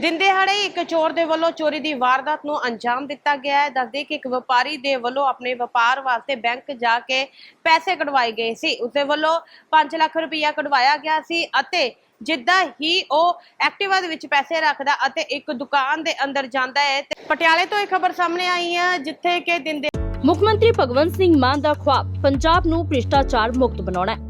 ਦਿਨ ਦਿਹਾੜੇ ਇੱਕ ਚੋਰ ਦੇ ਵੱਲੋਂ ਚੋਰੀ ਦੀ ਵਾਰਦਾਤ ਨੂੰ ਅੰਜਾਮ ਦਿੱਤਾ ਗਿਆ ਹੈ। ਦੱਸਦੇ ਕਿ ਇੱਕ ਵਪਾਰੀ ਦੇ ਵੱਲੋਂ ਆਪਣੇ ਵਪਾਰ ਵਾਸਤੇ ਬੈਂਕ ਜਾ ਕੇ ਪੈਸੇ ਕਢਵਾਏ ਗਏ ਸੀ। ਉਸਦੇ ਵੱਲੋਂ 5 ਲੱਖ ਰੁਪਇਆ ਕਢਵਾਇਆ ਗਿਆ ਸੀ ਅਤੇ ਜਿੱਦਾਂ ਹੀ ਉਹ ਐਕਟਿਵਾ ਦੇ ਵਿੱਚ ਪੈਸੇ ਰੱਖਦਾ ਅਤੇ ਇੱਕ ਦੁਕਾਨ ਦੇ ਅੰਦਰ ਜਾਂਦਾ ਹੈ ਤੇ ਪਟਿਆਲੇ ਤੋਂ ਇਹ ਖਬਰ ਸਾਹਮਣੇ ਆਈ ਹੈ, ਜਿੱਥੇ ਕਿ ਦਿਨ ਦੇ ਮੁੱਖ ਮੰਤਰੀ ਭਗਵੰਤ ਸਿੰਘ ਮਾਨ ਦਾ ਖੁਆਬ, ਪੰਜਾਬ ਨੂੰ ਭ੍ਰਿਸ਼ਟਾਚਾਰ ਮੁਕਤ ਬਣਾਉਣਾ ਹੈ।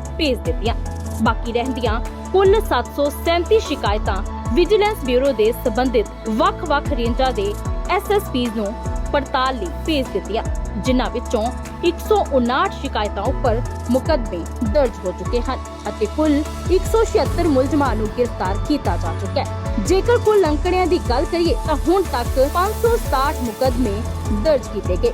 ਭੇਜ ਦਿੱਤੀਆਂ। ਬਾਕੀ ਰਹਿੰਦੀਆਂ ਕੁੱਲ 737 ਸ਼ਿਕਾਇਤਾਂ ਵਿਜੀਲੈਂਸ ਬਿਊਰੋ ਦੇ ਸੰਬੰਧਿਤ ਵੱਖ-ਵੱਖ ਰੇਂਜਾਂ ਦੇ ਐਸਐਸਪੀਜ਼ ਨੂੰ ਪੜਤਾਲ ਲਈ ਭੇਜ ਦਿੱਤੀਆਂ, ਜਿਨ੍ਹਾਂ ਵਿੱਚੋਂ 159 ਸ਼ਿਕਾਇਤਾਂ ਉੱਪਰ ਮੁਕੱਦਮੇ ਦਰਜ ਹੋ ਚੁੱਕੇ ਹਨ ਅਤੇ ਕੁੱਲ 176 ਮੁਲਜ਼ਮਾਂ ਨੂੰ ਗ੍ਰਿਫਤਾਰ ਕੀਤਾ ਜਾ ਚੁੱਕਾ ਹੈ। ਜੇਕਰ ਕੁੱਲ ਅੰਕੜਿਆਂ ਦੀ ਗੱਲ ਕਰੀਏ ਤਾਂ ਹੁਣ ਤੱਕ 567 ਮੁਕੱਦਮੇ ਦਰਜ ਕੀਤੇ ਗਏ।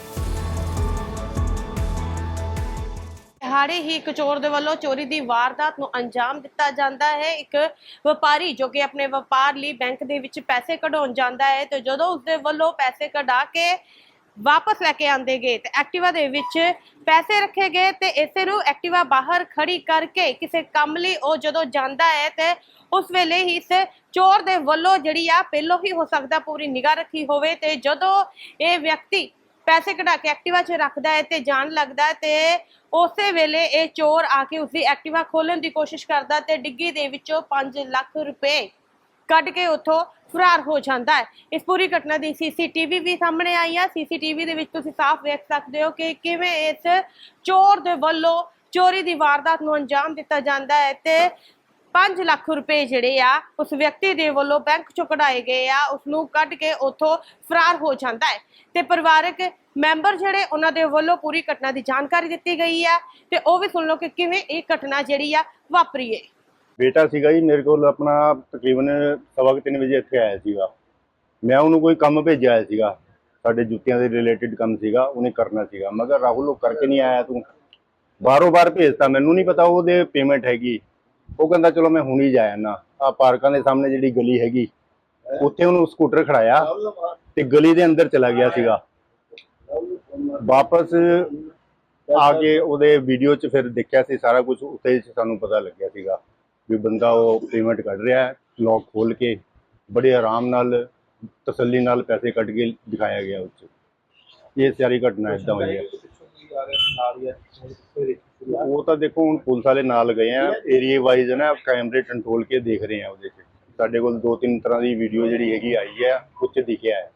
ਦਿਹਾੜੇ ਹੀ ਇੱਕ ਚੋਰ ਦੇ ਵੱਲੋਂ ਚੋਰੀ ਦੀ ਵਾਰਦਾਤ ਨੂੰ ਅੰਜਾਮ ਦਿੱਤਾ ਜਾਂਦਾ ਹੈ। ਇੱਕ ਵਪਾਰੀ ਜੋ ਕਿ ਆਪਣੇ ਵਪਾਰ ਲਈ ਬੈਂਕ ਦੇ ਵਿੱਚ ਪੈਸੇ ਕਢਾਉਣ ਜਾਂਦਾ ਹੈ ਤੇ ਜਦੋਂ ਉਸਦੇ ਵੱਲੋਂ ਪੈਸੇ ਕਢਾ ਕੇ ਵਾਪਸ ਲੈ ਕੇ ਆਂਦੇ ਗਏ ਤੇ ਐਕਟਿਵਾ ਦੇ ਵਿੱਚ ਪੈਸੇ ਰੱਖੇ ਗਏ ਤੇ ਇਸੇ ਨੂੰ ਐਕਟਿਵਾ ਬਾਹਰ ਖੜੀ ਕਰਕੇ ਕਿਸੇ ਕੰਮ ਲਈ ਉਹ ਜਦੋਂ ਜਾਂਦਾ ਹੈ ਤੇ ਉਸ ਵੇਲੇ ਹੀ ਇਸ ਚੋਰ ਦੇ ਵੱਲੋਂ ਜਿਹੜੀ ਆ, ਪਹਿਲੋਂ ਹੀ ਹੋ ਸਕਦਾ ਪੂਰੀ ਨਿਗਾਹ ਰੱਖੀ ਹੋਵੇ ਤੇ ਜਦੋਂ ਇਹ ਵਿਅਕਤੀ ਪੈਸੇ ਕਢਾ ਕੇ ਐਕਟਿਵਾ 'ਚ ਰੱਖਦਾ ਹੈ ਤੇ ਜਾਣ ਲੱਗਦਾ ਹੈ ਤੇ ਉਸੇ ਵੇਲੇ ਇਹ ਚੋਰ ਆ ਕੇ ਉਸਦੀ ਐਕਟਿਵਾ ਖੋਲਣ ਦੀ ਕੋਸ਼ਿਸ਼ ਕਰਦਾ ਤੇ ਡਿੱਗੀ ਦੇ ਵਿੱਚੋਂ 5 ਲੱਖ ਰੁਪਏ ਕੱਢ ਕੇ ਉੱਥੋਂ ਫਰਾਰ ਹੋ ਜਾਂਦਾ ਹੈ। ਇਸ ਪੂਰੀ ਘਟਨਾ ਦੀ ਸੀਸੀਟੀਵੀ ਵੀ ਸਾਹਮਣੇ ਆਈ ਹੈ ਸੀਸੀਟੀਵੀ ਦੇ ਵਿੱਚ ਤੁਸੀਂ ਸਾਫ਼ ਵੇਖ ਸਕਦੇ ਹੋ ਕਿ ਕਿਵੇਂ ਇਸ ਚੋਰ ਦੇ ਵੱਲੋਂ ਚੋਰੀ ਦੀ ਵਾਰਦਾਤ ਨੂੰ ਅੰਜਾਮ ਦਿੱਤਾ ਜਾਂਦਾ ਹੈ ਤੇ 5 ਲੱਖ ਰੁਪਏ ਜਿਹੜੇ ਆ, ਉਸ ਵਿਅਕਤੀ ਦੇ ਵੱਲੋਂ ਬੈਂਕ ਚੋਂ ਕਢਾਏ ਗਏ ਆ ਉਸ ਨੂੰ ਕੱਢ ਕੇ ਉੱਥੋਂ ਫਰਾਰ ਹੋ ਜਾਂਦਾ ਹੈ। ਤੇ ਪਰਿਵਾਰਕ ਮੈਂਬਰ ਜਿਹੜੇ ਉਹਨਾਂ ਦੇ ਵੱਲੋਂ ਪੂਰੀ ਘਟਨਾ ਦੀ ਜਾਣਕਾਰੀ ਦਿੱਤੀ ਗਈ ਆ ਤੇ ਉਹ ਵੀ ਸੁਣ ਲਓ ਕਿ ਕਿਵੇਂ ਇਹ ਘਟਨਾ ਜਿਹੜੀ ਆ ਵਾਪਰੀ ਹੈ ਬੇਟਾ ਸੀਗਾ ਜੀ, ਮੇਰੇ ਕੋਲ ਆਪਣਾ ਤਕਰੀਬਨ ਸਵਾ ਕੁ ਤਿੰਨ ਵਜੇ ਇੱਥੇ ਆਇਆ ਸੀਗਾ। ਮੈਂ ਉਹਨੂੰ ਕੋਈ ਕੰਮ ਭੇਜਿਆ ਹੋਇਆ ਸੀਗਾ। ਸਾਡੇ ਜੁੱਤੀਆਂ ਦੇ ਰਿਲੇਟਡ ਕੰਮ ਸੀਗਾ, ਉਹਨੇ ਕਰਨਾ ਸੀਗਾ। ਮਗਰ ਰਾਹੁਲ, ਉਹ ਕਰਕੇ ਨਹੀਂ ਆਇਆ ਤੂੰ? ਬਾਰੋ ਬਾਰ ਭੇਜਤਾ। ਮੈਨੂੰ ਨਹੀਂ ਪਤਾ ਉਹਦੇ ਪੇਮੈਂਟ ਹੈਗੀ। ਉਹ ਕਹਿੰਦਾ, ਚਲੋ, ਮੈਂ ਹੁਣ ਜਾਇਆ ਨਾ ਆ ਪਾਰਕਾਂ ਦੇ ਸਾਹਮਣੇ ਜਿਹੜੀ ਗਲੀ ਹੈਗੀ, ਉੱਥੇ ਉਹਨੂੰ ਸਕੂਟਰ ਖੜਾਇਆ ਤੇ ਗਲੀ ਦੇ ਅੰਦਰ ਚਲਾ ਗਿਆ ਸੀਗਾ। ਵਾਪਸ ਆ ਕੇ ਉਹਦੇ ਵੀਡੀਓ 'ਚ ਫਿਰ ਦੇਖਿਆ ਸੀ, ਸਾਰਾ ਕੁਝ ਉੱਥੇ ਸਾਨੂੰ ਪਤਾ ਲੱਗਿਆ ਸੀਗਾ ਵੀ ਬੰਦਾ ਉਹ ਪੇਮੈਂਟ ਕੱਢ ਰਿਹਾ ਹੈ ਲੌਕ ਖੋਲ ਕੇ ਬੜੇ ਆਰਾਮ ਨਾਲ, ਤਸੱਲੀ ਨਾਲ ਪੈਸੇ ਕੱਢ ਕੇ ਦਿਖਾਇਆ ਗਿਆ ਉੱਚ ਇਹ ਸਾਰੀ ਘਟਨਾ ਇਦਾਂ ਹੋਈ ਹੈ। ਉਹ ਤਾਂ ਦੇਖੋ, ਹੁਣ ਪੁਲਿਸ ਵਾਲੇ ਨਾਲ ਗਏ ਆ ਏਰੀਆ ਵਾਈਜ਼ ਨਾ ਕੈਮਰੇ ਕੰਟਰੋਲ ਕੇ ਦੇਖ ਰਹੇ ਆ ਉਹਦੇ 'ਚ। ਸਾਡੇ ਕੋਲ ਦੋ ਤਿੰਨ ਤਰ੍ਹਾਂ ਦੀ ਵੀਡੀਓ ਜਿਹੜੀ ਹੈਗੀ ਆਈ ਹੈ ਉੱਚ ਦਿਖਿਆ ਹੈ।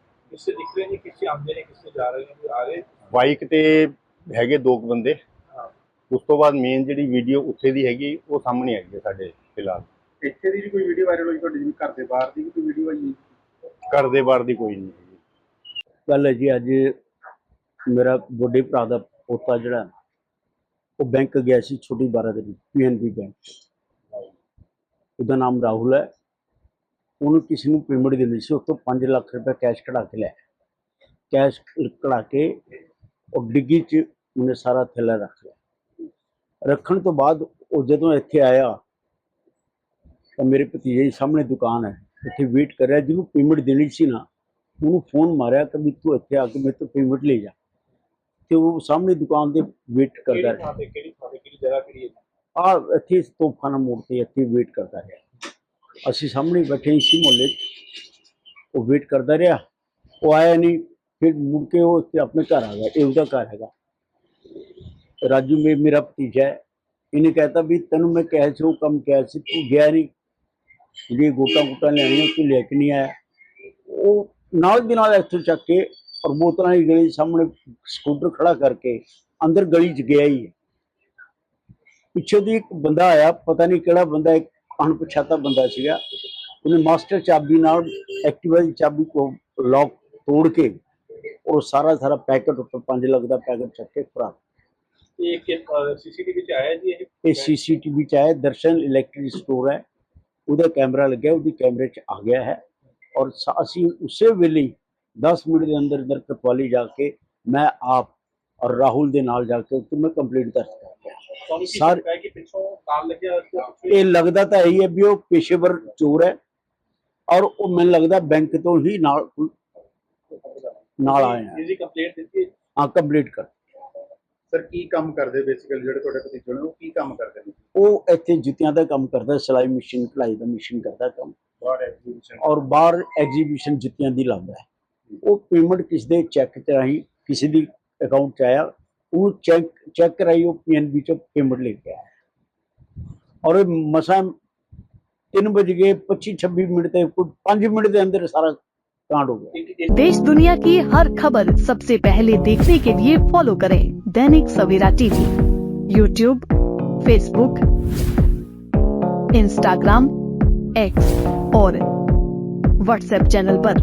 ਬਾਈਕ ਤੇ ਹੈਗੇ ਦੋ ਬੰਦੇ ਉਸ ਤੋਂ ਬਾਅਦ ਮੇਨ ਜਿਹੜੀ ਵੀਡੀਓ ਉੱਥੇ ਦੀ ਹੈਗੀ ਉਹ ਸਾਹਮਣੇ ਆਈ ਹੈ ਸਾਡੇ ਫਿਲਹਾਲ ਇੱਥੇ ਦੀ ਕੋਈ ਵੀਡੀਓ ਵਾਇਰਲ ਹੋਈ ਤੁਹਾਡੀ ਜਿਵੇਂ ਘਰ ਦੇ ਬਾਹਰ ਦੀ ਕੋਈ ਵੀਡੀਓ ਆਈ ਘਰ ਦੇ ਬਾਹਰ ਦੀ ਕੋਈ ਨਹੀਂ ਹੈਗੀ। ਗੱਲ ਹੈ ਜੀ ਅੱਜ ਮੇਰਾ ਬੁੱਢੇ ਭਰਾ ਦਾ ਪੋਤਾ ਜਿਹੜਾ ਉਹ ਬੈਂਕ ਗਿਆ ਸੀ ਛੋਟੀ 12 ਦੇ ਵਿੱਚ ਪੀਐਨਬੀ ਬੈਂਕ। ਉਹਦਾ ਨਾਮ ਰਾਹੁਲ ਹੈ। ਉਹਨੂੰ ਕਿਸੇ ਨੂੰ ਪੇਮੈਂਟ ਦੇਣੀ ਸੀ ਉਸ ਤੋਂ 5 ਲੱਖ ਰੁਪਏ ਕੈਸ਼ ਕਢਾ ਕੇ ਲਿਆ ਕੈਸ਼ ਕਢਾ ਕੇ ਉਹ ਡਿੱਗੀ 'ਚ ਉਹਨੇ ਸਾਰਾ ਥੈਲਾ ਰੱਖ ਲਿਆ। ਰੱਖਣ ਤੋਂ ਬਾਅਦ ਉਹ ਜਦੋਂ ਇੱਥੇ ਆਇਆ ਤਾਂ ਮੇਰੇ ਭਤੀਜੇ ਦੀ ਸਾਹਮਣੇ ਦੁਕਾਨ ਹੈ ਉੱਥੇ ਵੇਟ ਕਰ ਰਿਹਾ ਜਿਹਨੂੰ ਪੇਮੈਂਟ ਦੇਣੀ ਸੀ ਨਾ ਉਹਨੂੰ ਫੋਨ ਮਾਰਿਆ ਕਿ ਵੀ ਤੂੰ ਇੱਥੇ ਆ ਕੇ ਮੇਰੇ ਤੋਂ ਪੇਮੈਂਟ ਲੈ ਜਾ। ਤੇ ਉਹ ਸਾਹਮਣੇ ਦੁਕਾਨ ਦੇ ਵੇਟ ਕਰਦਾ ਰਿਹਾ। ਕਿਹੜੀ ਥਾਂ ਤੇ ਕਿਹੜੀ ਜਗ੍ਹਾ ਕਿਹੜੀ ਹੈ? ਆ ਇੱਥੇ ਤੋਪਖਾਨਾ ਮੋੜ ਤੇ ਇੱਥੇ ਵੇਟ ਕਰਦਾ ਰਿਹਾ। ਅਸੀਂ ਸਾਹਮਣੇ ਬੈਠੇ ਸੀ ਮੁਹੱਲੇ 'ਚ। ਉਹ ਵੇਟ ਕਰਦਾ ਰਿਹਾ। ਉਹ ਆਇਆ ਨਹੀਂ। ਫਿਰ ਮੁੜ ਕੇ ਉਹ ਇੱਥੇ ਆਪਣੇ ਘਰ ਆ ਗਿਆ। ਇਹ ਉਹਦਾ ਘਰ ਹੈਗਾ। ਰਾਜੂ ਮੇ ਮੇਰਾ ਭਤੀਜਾ ਹੈ। ਇਹਨੇ ਕਹਿਤਾ ਵੀ ਤੈਨੂੰ ਮੈਂ ਕਿਹਾ ਸੀ, ਉਹ ਕੰਮ ਕਿਹਾ ਸੀ, ਤੂੰ ਗਿਆ ਨਹੀਂ। ਜੇ ਗੋਟਾ ਗੋਟਾ ਲੈਣੀਆਂ ਤੂੰ ਲੈ ਕੇ ਨਹੀਂ ਆਇਆ। ਉਹ ਨਾਲ ਦੀ ਨਾਲ ਇੱਥੋਂ ਚੱਕ ਕੇ ਔਰ ਬੋਤਲਾਂ ਦੀ ਗਲੀ ਸਾਹਮਣੇ ਸਕੂਟਰ ਖੜਾ ਕਰਕੇ ਅੰਦਰ ਗਲੀ 'ਚ ਗਿਆ ਹੀ ਹੈ। ਪਿੱਛੋਂ ਦੀ ਇੱਕ ਬੰਦਾ ਆਇਆ, ਪਤਾ ਨਹੀਂ ਕਿਹੜਾ ਬੰਦਾ, ਇੱਕ ਅਣਪਛਾਤਾ ਬੰਦਾ ਸੀਗਾ ਉਹਨੇ ਮਾਸਟਰ ਚਾਬੀ ਨਾਲ ਐਕਟਿਵਾ ਦੀ ਚਾਬੀ ਕੋ ਲੌਕ ਤੋੜ ਕੇ ਉਹ ਸਾਰਾ ਸਾਰਾ ਪੈਕਟ ਉੱਪਰ 5 ਲੱਖ ਦਾ ਪੈਕਟ ਚੱਕ ਕੇ ਫਰਾਰ ਇਹ ਸੀਸੀਟੀਵੀ ਚ ਆਇਆ ਜੀ ਇਹ? ਸੀਸੀਟੀਵੀ ਚ ਆਇਆ ਦਰਸ਼ਨ ਇਲੈਕਟ੍ਰਿਕ ਸਟੋਰ ਹੈ ਉਹਦਾ ਕੈਮਰਾ ਲੱਗਿਆ ਉਹਦੀ ਕੈਮਰੇ ਚ ਆ ਗਿਆ ਹੈ ਔਰ ਅਸੀਂ ਉਸੇ ਵੇਲੇ ਹੀ 10 ਮਿੰਟ ਦੇ ਅੰਦਰ ਅੰਦਰ ਕਤਵਾਲੀ ਜਾ ਕੇ ਮੈਂ ਆਪ ਔਰ ਰਾਹੁਲ ਦੇ ਨਾਲ ਜਾ ਕੇ ਉੱਥੇ ਮੈਂ ਕੰਪਲੀਟ ਕਰ ਕੀ ਸਰ- ਕਿ ਪਿੱਛੋਂ ਤਾਲ ਲੱਗਿਆ ਤੋਂ ਇਹ ਲੱਗਦਾ ਤਾਂ ਇਹੀ ਹੈ ਵੀ ਉਹ ਪੇਸ਼ੇਵਰ ਚੋਰ ਹੈ ਔਰ ਉਹ ਮੈਨੂੰ ਲੱਗਦਾ ਬੈਂਕ ਤੋਂ ਹੀ ਨਾਲ ਨਾਲ ਆਏ ਹੈ ਇਹਦੀ ਕੰਪਲੇਂਟ ਦਿੱਤੀ ਹੈ। ਕੰਪਲੀਟ ਕਰ। ਸਰ ਕੀ ਕੰਮ ਕਰਦੇ ਬੇਸਿਕਲੀ ਜਿਹੜੇ ਤੁਹਾਡੇ ਭਤੀਜੇ ਨੇ? ਉਹ ਕੀ ਕੰਮ ਕਰਦੇ ਨੇ? ਉਹ ਇੱਥੇ ਜੁੱਤੀਆਂ ਦਾ ਕੰਮ ਕਰਦਾ ਸਿਲਾਈ ਮਸ਼ੀਨ ਕਢਾਈ ਦਾ ਮਸ਼ੀਨ ਕਰਦਾ ਕੰਮ। ਬਾਹਰ ਐਗਜ਼ੀਬਿਸ਼ਨ ਔਰ ਬਾਹਰ ਐਗਜ਼ੀਬਿਸ਼ਨ ਜੁੱਤੀਆਂ ਦੀ ਲਾਉਂਦਾ ਹੈ। ਉਹ ਪੇਮੈਂਟ ਕਿਸ ਦੇ ਚੈੱਕ ਚ ਰਾਹੀਂ ਕਿਸੇ ਦੀ ਅਕਾਊਂਟ ਚ ਆਇਆ ਉਹ ਚੈੱਕ ਚੈੱਕ ਰਾਹੀਂ ਉਹ ਪੀਐਨਬੀ ਚ ਪੇਮੈਂਟ ਲੈ ਕੇ ਆਇਆ। ਔਰ ਇਹ ਮਸਾਂ 3 ਵਜ ਗਏ 25 26 ਮਿੰਟ ਤੇ ਕੋਈ 5 ਮਿੰਟ ਦੇ ਅੰਦਰ ਸਾਰਾ ਕਾਂਡ ਹੋ ਗਿਆ ਇੱਕ ਇੱਕ देश दुनिया की हर खबर सबसे पहले देखने के लिए फॉलो करें Dainik Savera TV YouTube Facebook Instagram X और व्हाट्सएप चैनल पर।